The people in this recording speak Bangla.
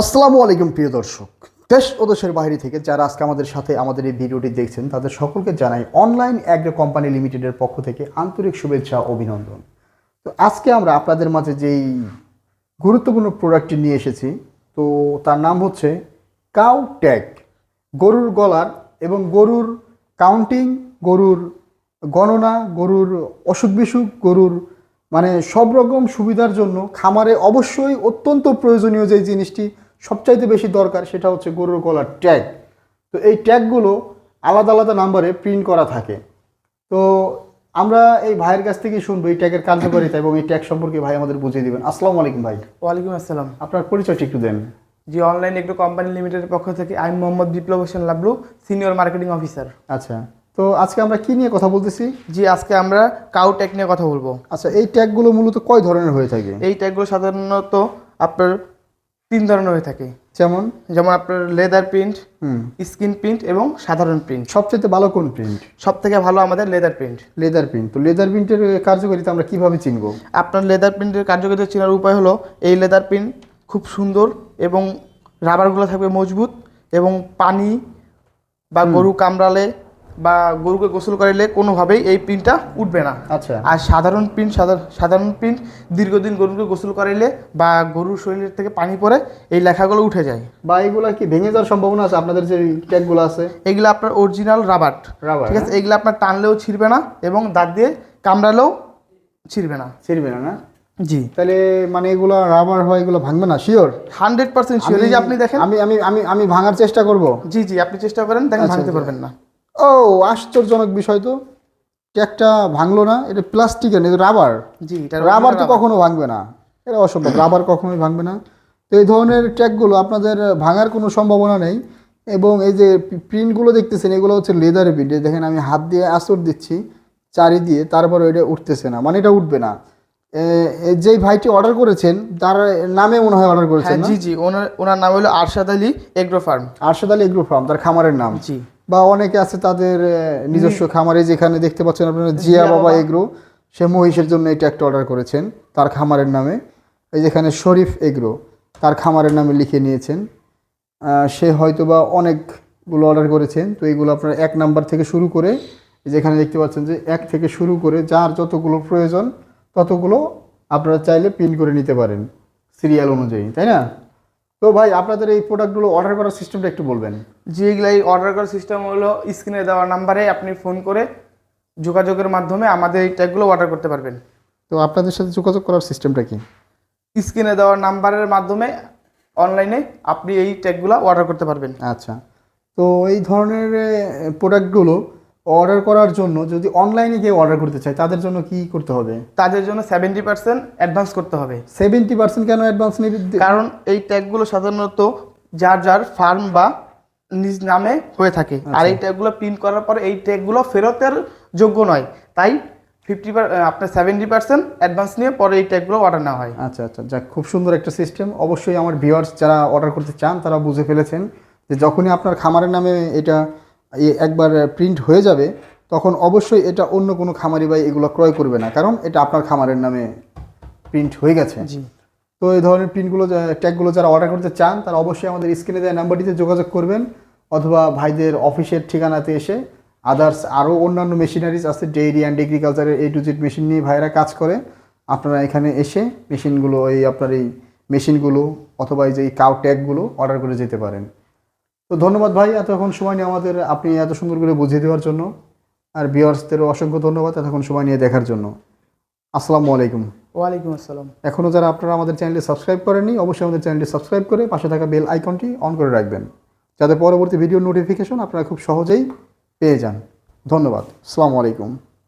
আসসালামু আলাইকুম প্রিয় দর্শক। দেশ ও দেশের বাইরে থেকে যারা আজকে আমাদের সাথে আমাদের এই ভিডিওটি দেখছেন, তাদের সকলকে জানাই অনলাইন অ্যাগ্রো কোম্পানি লিমিটেডের পক্ষ থেকে আন্তরিক শুভেচ্ছা অভিনন্দন। তো আজকে আমরা আপনাদের মাঝে যেই গুরুত্বপূর্ণ প্রোডাক্টটি নিয়ে এসেছি, তো তার নাম হচ্ছে কাউ ট্যাগ গরুর গলার এবং গরুর কাউন্টিং গরুর গণনা, গরুর অসুখ বিসুখ, গরুর মানে সব রকম সুবিধার জন্য খামারে অবশ্যই অত্যন্ত প্রয়োজনীয় যে জিনিসটি সবচাইতে বেশি দরকার সেটা হচ্ছে গরুর গলার ট্যাগ। তো এই ট্যাগগুলো আলাদা আলাদা নাম্বারে প্রিন্ট করা থাকে। তো আমরা এই ভাইয়ের কাছ থেকে শুনব এই ট্যাগের কার্যকারিতা এবং এই ট্যাগ সম্পর্কে ভাই আমাদের বুঝিয়ে দিবেন। আসসালামু আলাইকুম ভাই। ওয়ালাইকুম আসসালাম। আপনার পরিচয়টা একটু দেন। জি অনলাইন একটু কোম্পানি লিমিটেডের পক্ষ থেকে আমি Mohammad Biplob Hossain Lablu senior marketing officer. আচ্ছা তো আজকে আমরা কি নিয়ে কথা বলতেছি? জি আজকে আমরা কাউ ট্যাগ নিয়ে কথা বলব। আচ্ছা এই ট্যাগগুলো মূলত কয় ধরনের হয়ে থাকে? এই ট্যাগগুলো সাধারণত আপনার তিন ধরনের হয়ে থাকে। যেমন? যেমন আপনার লেদার প্রিন্ট হুম। স্কিন প্রিন্ট এবং সাধারণ প্রিন্ট সবচেয়ে ভালো কোন প্রিন্ট সব থেকে ভালো আমাদের লেদার প্রিন্ট লেদার প্রিন্ট তো লেদার প্রিন্টের কার্যকারিতা আমরা কীভাবে চিনব? আপনার লেদার প্রিন্টের কার্যকারিতা চেনার উপায় হলো এই লেদার প্রিন্ট খুব সুন্দর এবং রাবারগুলো থাকবে মজবুত এবং পানি বা গরু কামড়ালে বা গরুকে গোসল করাইলে কোনোভাবেই এই প্রিন্টটা উঠবে না। আচ্ছা। আর সাধারণ প্রিন্ট সাধারণ প্রিন্ট দীর্ঘদিন গরুকে গোসল করাইলে বা গরুর শরীরের থেকে পানি পড়ে এই লেখাগুলো উঠে যায়। বা এগুলা কি ভেঙে যাওয়ার সম্ভাবনা আছে? আপনাদের যে ট্যাগগুলো আছে? এগুলো আপনার অরিজিনাল রাবার রাবার ঠিক আছে? এগুলো আপনার টানলেও ছিঁড়বে না এবং দাঁত দিয়ে কামড়ালেও ছিঁড়বে না। ছিঁড়বে না না? জি। তাহলে মানে এগুলো রাবার হয় এগুলো ভাঙবে না? শিওর হান্ড্রেড পার্সেন্ট শিওর এই যে আপনি দেখেন আমি আমি আমি আমি ভাঙার চেষ্টা করব। জি জি আপনি চেষ্টা করেন দেখেন আচ্ছা, ভাঙতে আচ্ছা। পারবেন না। ও আশ্চর্যজনক বিষয় তো। ট্যাগটা ভাঙলো না এটা প্লাস্টিকের না রাবার জি এটা রাবার তো কখনো ভাঙবে না। এটা অসম্ভব রাবার কখনোই ভাঙবে না। তো এই ধরনের ট্যাগগুলো আপনাদের ভাঙার কোনো সম্ভাবনা নেই। এবং এই যে প্রিন্টগুলো দেখতেছেন এগুলো হচ্ছে লেদার প্রিন্ট দেখেন আমি হাত দিয়ে আসর দিচ্ছি চারি দিয়ে তারপরে এটা উঠতেছে না। মানে এটা উঠবে না। যেই ভাইটি অর্ডার করেছেন তার নামে মনে হয় অর্ডার করেছেন হ্যাঁ জি জি ওনার ওনার নাম হলো Arshad Ali agro farm. Arshad Ali agro farm তার খামারের নাম। জি। বা অনেকে আছে তাদের নিজস্ব খামারে যেখানে দেখতে পাচ্ছেন আপনারা জিয়া বাবা এগ্রো সে মহিষের জন্য এটা একটা অর্ডার করেছেন তার খামারের নামে। এই যেখানে শরীফ এগ্রো তার খামারের নামে লিখে নিয়েছেন। সে হয়তো বা অনেকগুলো অর্ডার করেছেন তো এইগুলো আপনার এক নাম্বার থেকে শুরু করে যেখানে দেখতে পাচ্ছেন যে এক থেকে শুরু করে যার যতগুলো প্রয়োজন ততগুলো আপনারা চাইলে প্রিন্ট করে নিতে পারেন সিরিয়াল অনুযায়ী তাই না? তো ভাই আপনাদের এই প্রোডাক্টগুলো অর্ডার করার সিস্টেমটা একটু বলবেন। জি এগুলা এই অর্ডার করার সিস্টেম হলো স্ক্রিনে দেওয়া নাম্বারে আপনি ফোন করে যোগাযোগের মাধ্যমে আমাদের এই ট্যাগগুলো অর্ডার করতে পারবেন। তো আপনাদের সাথে যোগাযোগ করার সিস্টেমটা কি? স্ক্রিনে দেওয়া নাম্বারের মাধ্যমে অনলাইনে আপনি এই ট্যাগগুলো অর্ডার করতে পারবেন। আচ্ছা। তো এই ধরনের প্রোডাক্টগুলো অর্ডার করার জন্য যদি অনলাইনে কেউ অর্ডার করতে চায় তাদের জন্য কি করতে হবে? তাদের জন্য সেভেন্টি পার্সেন্ট অ্যাডভান্স করতে হবে। সেভেন্টি পার্সেন্ট কেন অ্যাডভান্স নেবে? কারণ এই ট্যাগগুলো সাধারণত যার যার ফার্ম বা নিজ নামে হয়ে থাকে। আর এই ট্যাগগুলো প্রিন্ট করার পরে এই ট্যাগগুলো ফেরতের যোগ্য নয়। তাই ফিফটি আপনার সেভেন্টি পার্সেন্ট অ্যাডভান্স নিয়ে পরে এই ট্যাগগুলো অর্ডার নেওয়া হয়। আচ্ছা আচ্ছা যাক খুব সুন্দর একটা সিস্টেম অবশ্যই আমার ভিউয়ার্স যারা অর্ডার করতে চান তারা বুঝে ফেলেছেন যে যখনই আপনার খামারের নামে এটা একবার প্রিন্ট হয়ে যাবে তখন অবশ্যই এটা অন্য কোনো খামারি ভাই এগুলো ক্রয় করবে না। কারণ এটা আপনার খামারের নামে প্রিন্ট হয়ে গেছে। তো এই ধরনের প্রিন্টগুলো ট্যাগগুলো যারা অর্ডার করতে চান তারা অবশ্যই আমাদের স্ক্রিনে দেওয়া নাম্বারটিতে যোগাযোগ করবেন অথবা ভাইদের অফিসের ঠিকানাতে এসে আদার্স আরও অন্যান্য মেশিনারিজ আছে ডেইরি অ্যান্ড এগ্রিকালচারের এ টু জেড মেশিন নিয়ে ভাইরা কাজ করে। আপনারা এখানে এসে মেশিনগুলো এই আপনার এই মেশিনগুলো অথবা এই যে এই কাউ ট্যাগগুলো অর্ডার করে যেতে পারেন। তো ধন্যবাদ ভাই এতক্ষণ সময় নিয়ে আমাদের আপনি এত সুন্দর করে বুঝিয়ে দেওয়ার জন্য। আর ভিউয়ার্সদেরও অসংখ্য ধন্যবাদ এতক্ষণ সময় নিয়ে দেখার জন্য। আসসালামু আলাইকুম। ওয়ালাইকুম আসসালাম। এখনও যারা আপনারা আমাদের চ্যানেলটি সাবস্ক্রাইব করেননি অবশ্যই আমাদের চ্যানেলটি সাবস্ক্রাইব করে পাশে থাকা বেল আইকনটি অন করে রাখবেন যাতে পরবর্তী ভিডিও নোটিফিকেশন আপনারা খুব সহজেই পেয়ে যান। ধন্যবাদ। আসসালামু আলাইকুম।